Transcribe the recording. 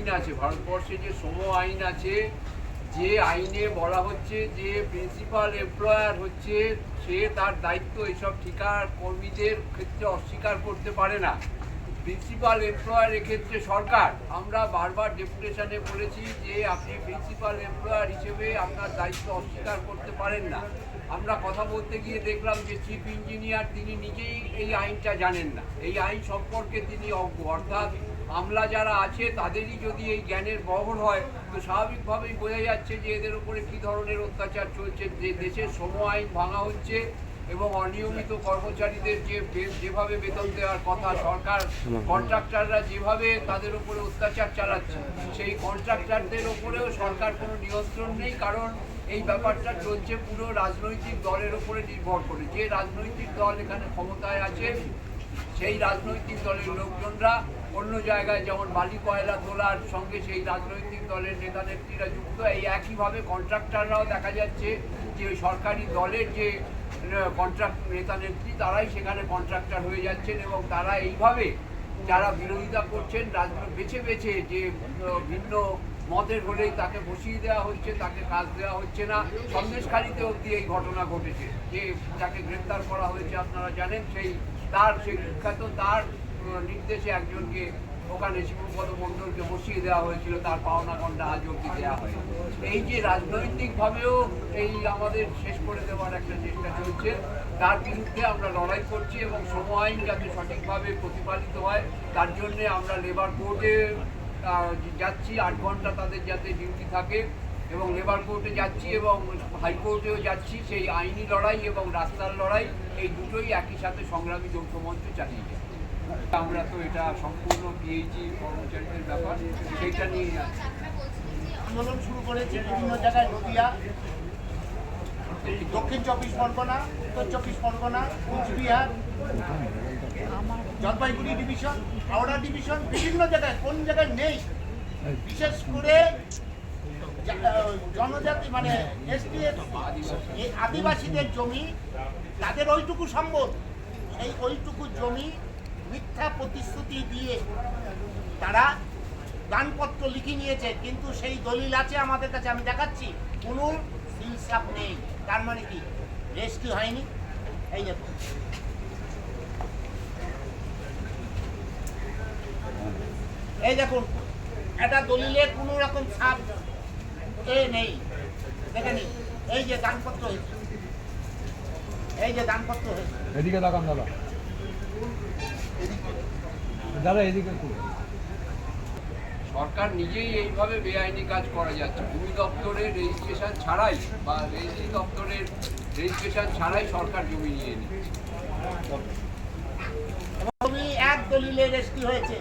আইন আছে, ভারতবর্ষে যে শ্রম আইন আছে, যে আইনে বলা হচ্ছে যে প্রিন্সিপাল এমপ্লয়ার হচ্ছে, সে তার দায়িত্ব এসব ঠিকার কর্মীদের ক্ষেত্রে অস্বীকার করতে পারে না। প্রিন্সিপাল এমপ্লয়ার ক্ষেত্রে সরকার, আমরা বারবার ডেপুটেশনে বলেছি যে আপনি প্রিন্সিপাল এমপ্লয়ার হিসেবে আপনার দায়িত্ব অস্বীকার করতে পারেন না। আমরা কথা বলতে গিয়ে দেখলাম যে চিফ ইঞ্জিনিয়ার তিনি নিজেই এই আইনটা জানেন না। এই আইন সম্পর্কে তিনি অজ্ঞ। অর্থাৎ আমলা যারা আছে, তাদেরই যদি এই জ্ঞানের বহর হয়, তো স্বাভাবিকভাবেই বোঝা যাচ্ছে যে এদের উপরে কী ধরনের অত্যাচার চলছে, যে দেশের সম আইন ভাঙা হচ্ছে। এবং অনিয়মিত কর্মচারীদের যে যেভাবে বেতন দেওয়ার কথা সরকার কন্ট্রাক্টররা যেভাবে তাদের উপরে অত্যাচার চালাচ্ছে সেই কন্ট্রাক্টরদের উপরেও সরকার কোনো নিয়ন্ত্রণ নেই কারণ এই ব্যাপারটা চলছে পুরো রাজনৈতিক দলের উপরে নির্ভর করে। যে রাজনৈতিক দল এখানে ক্ষমতায় আছে সেই রাজনৈতিক দলের লোকজনরা অন্য জায়গায় যেমন বালি কয়লা তোলার সঙ্গে সেই রাজনৈতিক দলের নেতা নেত্রীরা যুক্ত। এই একইভাবে কন্ট্রাক্টররাও দেখা যাচ্ছে যে সরকারি দলের যে কন্ট্রাক্ট নেতা নেত্রী তারাই সেখানে কন্ট্রাক্টর হয়ে যাচ্ছেন এবং তারা এইভাবে যারা বিরোধিতা করছেন, রাজনীতি বেছে বেছে যে ভিন্ন মতের হলেই তাকে বসিয়ে দেওয়া হচ্ছে, তাকে কাজ দেওয়া হচ্ছে না। সন্দেশখালিতে অবধি এই ঘটনা ঘটেছে। যে, যাকে গ্রেপ্তার করা হয়েছে, আপনারা জানেন, সেই, তার, সেই বিখ্যাত তার নির্দেশে একজনকে ওখানে শিবপদ মণ্ডলকে বসিয়ে দেওয়া হয়েছিল, তার পাওনা ঘণ্টা আজ অবধি দেওয়া হয় এই যে রাজনৈতিকভাবেও এই আমাদের শেষ করে দেওয়ার একটা চেষ্টা চলছে, তার বিরুদ্ধে আমরা লড়াই করছি এবং সম আইন যাতে সঠিকভাবে প্রতিপালিত হয়, তার জন্যে আমরা লেবার কোর্টে যাচ্ছি, আট ঘণ্টা তাদের যাতে ডিউটি থাকে। এবং লেবার কোর্টে যাচ্ছি এবং হাইকোর্টেও যাচ্ছি, সেই আইনি লড়াই এবং রাস্তার লড়াই, এই দুটোই একই সাথে সংগ্রামী যৌথ মঞ্চ চালিয়ে যায় আমরা তো এটা সম্পূর্ণ পিএইচি কর্মচারীদের ব্যাপার, সেইটা নিয়ে আন্দোলন শুরু করেছে বিভিন্ন জায়গায় নদিয়া, দক্ষিণ চব্বিশ পরগনা, উত্তর চব্বিশ পরগনা, কুচবিহার, জলপাইগুড়ি ডিভিশন হাওড়া ডিভিশন বিভিন্ন জায়গায়, কোন জায়গায় নেই। বিশেষ করে জনজাতি মানে এসটি আদিবাসীদের জমি, তাদের ওইটুকু সম্পদ, এই ওইটুকু জমি মিথ্যা প্রতিশ্রুতি দিয়ে তারা দানপত্র লিখে নিয়েছে, কিন্তু সেই দলিল আছে আমাদের কাছে, আমি দেখাচ্ছি। কোনো সিলসাপ নেই। তার মানে কি? রেস্কিউ হয়নি? এই দেখুন এই দেখুন, একটা দলিলে কোনো রকম ছাপ এ নেই। দেখে নিন, এই যে দানপত্র হয়েছে। এই যে দানপত্র হয়েছে। এদিকে তাকান দাদা। দাদা এদিকে সরকার নিজেই এইভাবে বেআইনি কাজ করা যাচ্ছে। ভূমি দপ্তরের রেজিস্ট্রেশন ছাড়াই বা রেজিস্ট্রি দপ্তরের রেজিস্ট্রেশন ছাড়াই সরকার জমি নিয়ে নিচ্ছে। জমি এক দলিলে রেস্কিউ হয়েছে।